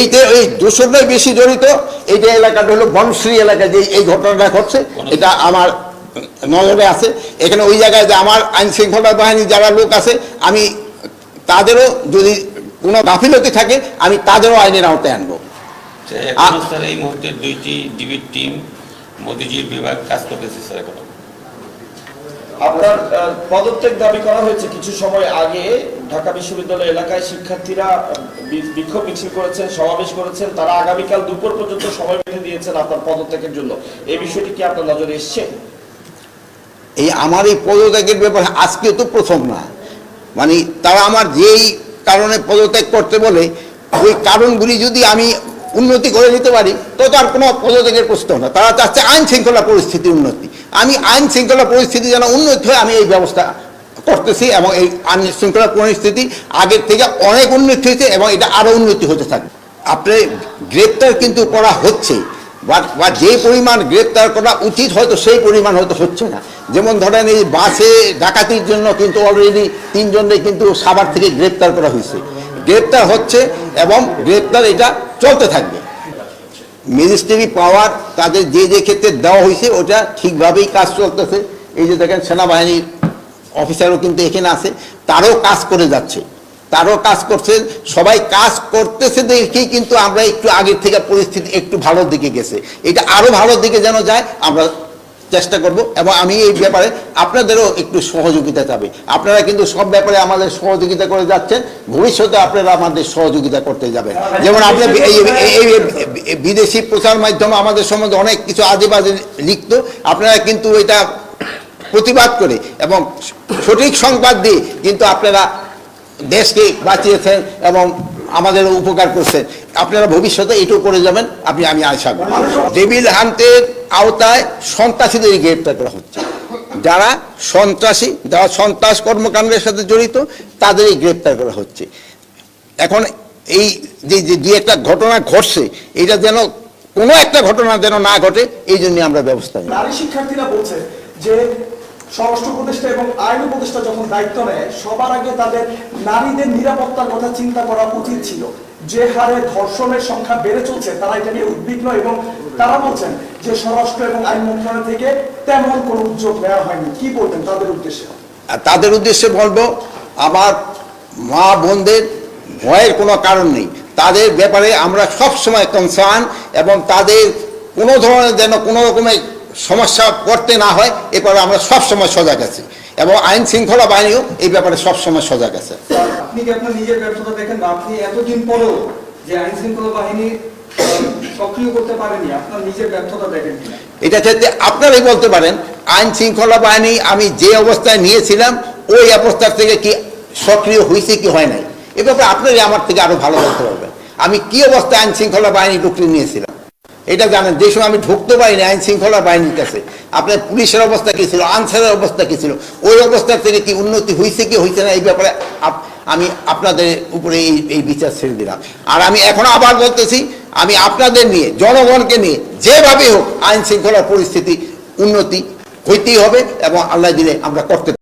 এইতে ওই দোসরটাই বেশি জড়িত এইটা এলাকাটা হলো বনশ্রী এলাকা যে এই ঘটনাটা ঘটছে এটা আমার নজরে আছে। এখানে ওই জায়গায় যে আমার আইন শৃঙ্খলা বাহিনী যারা লোক আছে আমি তাদেরও যদি কোনো গাফিলতি থাকে আমি তাদেরও আইনের আওতায় আনব। স্যার এই মুহূর্তে দুইটি ডিবির টিম মোদিজির বিভাগ কাজ করতেছে স্যার এখনও। আপনার পদত্যাগ দাবি করা হয়েছে কিছু সময় আগে। ঢাকা বিশ্ববিদ্যালয় এলাকায় শিক্ষার্থীরা বিক্ষোভ মিছিল করেছেন, সমাবেশ করেছেন। তারা আগামীকাল দুপুর পর্যন্ত সময় বেঁধে দিয়েছেন আপনার পদত্যাগের জন্য। এই বিষয়টি কি আপনার নজরে এসছে? এই আমার এই পদত্যাগের ব্যাপারে আজকে তো প্রথম না। মানে তারা আমার যেই কারণে পদত্যাগ করতে বলে, ওই কারণগুলি যদি আমি উন্নতি করে নিতে পারি, তো তার কোনো পদত্যাগের প্রশ্ন না। তারা চাচ্ছে আইন শৃঙ্খলা পরিস্থিতির উন্নতি। আমি আইন শৃঙ্খলা পরিস্থিতি যেন উন্নতি হয়, আমি এই ব্যবস্থা করতেছি এবং এই আইন শৃঙ্খলা পরিস্থিতি আগের থেকে অনেক উন্নতি হয়েছে এবং এটা আরও উন্নতি হতে থাকবে। আপনি গ্রেপ্তার কিন্তু করা হচ্ছে বা যে পরিমাণ গ্রেপ্তার করা উচিত হয়তো সেই পরিমাণ হয়তো হচ্ছে না। যেমন ধরেন এই বাসে ডাকাতির জন্য কিন্তু অলরেডি তিনজনকে কিন্তু সাভার থেকে গ্রেপ্তার করা হয়েছে। গ্রেপ্তার হচ্ছে এবং গ্রেপ্তার এটা চলতে থাকবে। ম্যাজিস্ট্রেটি পাওয়ার তাদের যে যে ক্ষেত্রে দেওয়া হয়েছে, ওটা ঠিকভাবেই কাজ চলতেছে। এই যে দেখেন সেনাবাহিনীর অফিসারও কিন্তু এখানে আছে, তারও কাজ করে যাচ্ছে। তারও কাজ করছে, সবাই কাজ করতেছে দেখেই কিন্তু আমরা একটু আগের থেকে পরিস্থিতি একটু ভালোর দিকে গেছে। এটা আরও ভালোর দিকে যেন যায়, আমরা চেষ্টা করব এবং আমি এই ব্যাপারে আপনাদেরও একটু সহযোগিতা চাবে। আপনারা কিন্তু সব ব্যাপারে আমাদের সহযোগিতা করে যাচ্ছেন, ভবিষ্যতে আপনারা আমাদের সহযোগিতা করতে যাবেন। যেমন আপনি এই বিদেশি প্রচার মাধ্যমে আমাদের সম্বন্ধে অনেক কিছু আজে বাজে লিখতো, আপনারা কিন্তু এটা প্রতিবাদ করে এবং সঠিক সংবাদ দিয়ে কিন্তু আপনারা দেশকে বাঁচিয়েছেন এবং আমাদের উপকার করছেন। আপনারা ভবিষ্যতে এটাও করে যাবেন, আপনি আমি আশা করি। ডেভিল হান্টের আওতায় সন্ত্রাসীদের গ্রেপ্তার করা হচ্ছে। যারা সন্ত্রাসী, যারা সন্ত্রাস কর্মকাণ্ডের সাথে জড়িত, তাদেরই গ্রেপ্তার করা হচ্ছে। এখন এই যে যে একটা ঘটনা ঘটছে, এটা যেন কোনো একটা ঘটনা যেন না ঘটে, এই জন্য আমরা ব্যবস্থা নিই। নারী শিক্ষার্থীরা বলছে যে স্বরাষ্ট্র উপদেষ্টা এবং আইন উপদেষ্টা যখন দায়িত্ব নেয়, সবার আগে তাদের নারীদের নিরাপত্তার কথা চিন্তা করা উচিত ছিল। যে হারে ধর্ষণের সংখ্যা বেড়ে চলছে, তারা এটা নিয়ে উদ্বিগ্ন এবং তারা বলছেন যে স্বরাষ্ট্র এবং আইন মন্ত্রণালয় থেকে তেমন কোনো উদ্যোগ নেওয়া হয়নি। কি বলবেন তাদের উদ্দেশ্যে? তাদের উদ্দেশ্যে বলব, আমার মা বোনদের ভয়ের কোনো কারণ নেই। তাদের ব্যাপারে আমরা সব সময় কনসার্ন এবং তাদের কোনো ধরনের যেন কোনো রকমের সমস্যা করতে না হয় এ ব্যাপারে আমরা সব সময় সজাগ আছি। এবং আইন শৃঙ্খলা বাহিনীও এই ব্যাপারে সব সময় সজাগ আছে। আপনি কি আপনার নিজের ব্যর্থতা দেখেন আপনি এতদিন পরেও যে আইন শৃঙ্খলা বাহিনী সক্রিয় করতে পারেনি আপনার নিজের ব্যর্থতা দেখেন এটা ক্ষেত্রে আপনারাই বলতে পারেন আইন শৃঙ্খলা বাহিনী আমি যে অবস্থায় নিয়েছিলাম ওই অবস্থার থেকে কি সক্রিয় হয়েছে কি হয় নাই? এ ব্যাপারে আপনারাই আমার থেকে আরও ভালো বলতে পারবেন। আমি কি অবস্থায় আইন শৃঙ্খলা বাহিনী ঢুকতে নিয়েছিলাম? এটা জানেন, যে সময় আমি ঢুকতে পারিনি, আইন শৃঙ্খলা বাহিনীর কাছে, আপনার পুলিশের অবস্থা কি ছিল, আনসারের অবস্থা কি ছিল, ওই অবস্থার থেকে কি উন্নতি হয়েছে কি হয়েছে না, এই ব্যাপারে আমি আপনাদের উপরে এই এই বিচার ছেড়ে দিলাম। আর আমি এখনও আবার বলতেছি, আমি আপনাদের নিয়ে, জনগণকে নিয়ে যেভাবে হোক, আইন শৃঙ্খলার পরিস্থিতি উন্নতি হইতেই হবে এবং আল্লাহ দিলে আমরা করতে